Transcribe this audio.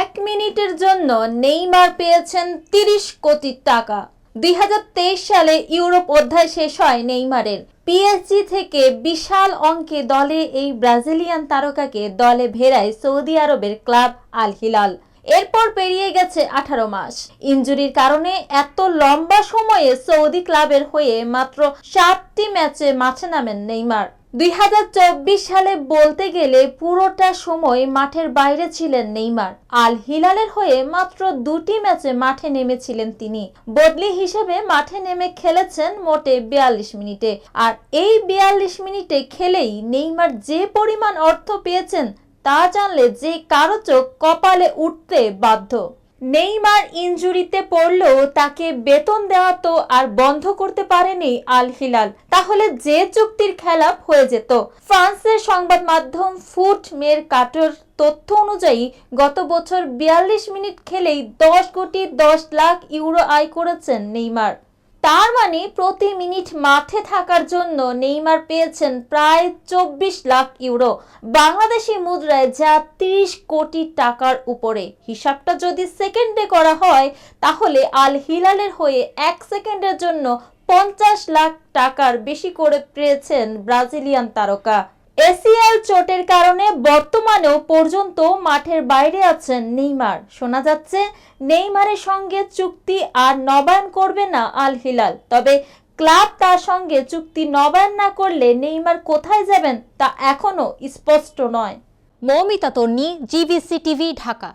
এক মিনিটের জন্য নেইমার পেয়েছেন তিরিশ কোটি টাকা। দুই হাজার তেইশ সালে ইউরোপ অধ্যায় শেষ হয় নেইমারের। পিএসজি থেকে বিশাল অঙ্কে দলে এই ব্রাজিলিয়ান তারকাকে দলে ভেড়ায় সৌদি আরবের ক্লাব আল হিলাল। এরপর পেরিয়ে গেছে আঠারো মাস। ইনজুরির কারণে এত লম্বা সময়ে সৌদি ক্লাবের হয়ে মাত্র সাতটি ম্যাচে মাঠে নামেন নেইমার। দুই হাজার চব্বিশ সালে বলতে গেলে পুরোটা সময় মাঠের বাইরে ছিলেন নেইমার। আল হিলালের হয়ে মাত্র দুটি ম্যাচে মাঠে নেমেছিলেন তিনি। বদলি হিসেবে মাঠে নেমে খেলেছেন মোটে বিয়াল্লিশ মিনিটে। আর এই বিয়াল্লিশ মিনিটে খেলেই নেইমার যে পরিমাণ অর্থ পেয়েছেন তা জানলে যে কারও চোখ কপালে উঠতে বাধ্য। নেইমার ইঞ্জুরিতে পড়লেও তাকে বেতন দেওয়া তো আর বন্ধ করতে পারেনি আল হিলাল তাহলে যে চুক্তির খেলাপ হয়ে যেত। ফ্রান্সের সংবাদ মাধ্যম ফুট মের কাটোর তথ্য অনুযায়ী, গত বছর বিয়াল্লিশ মিনিট খেলেই দশ কোটি দশ লাখ ইউরো আয় করেছেন নেইমার। তার মানে প্রতি মিনিট মাঠে থাকার জন্য নেইমার পেয়েছেন প্রায় চব্বিশ লাখ ইউরো। বাংলাদেশি মুদ্রায় যা তিরিশ কোটি টাকার উপরে। হিসাবটা যদি সেকেন্ডে করা হয়, তাহলে আল হিলালের হয়ে এক সেকেন্ডের জন্য পঞ্চাশ লাখ টাকার বেশি করে পেয়েছেন ব্রাজিলিয়ান তারকা। এসিএল চোটের কারণে বর্তমানেও পর্যন্ত মাঠের বাইরে আছেন নেইমার। শোনা যাচ্ছে, নেইমারের সঙ্গে চুক্তি আর নবায়ন করবে না আল হিলাল। তবে ক্লাব তার সঙ্গে চুক্তি নবায়ন না করলে নেইমার কোথায় যাবেন তা এখনও স্পষ্ট নয়। Moumita Tonni, GBC TV, Dhaka.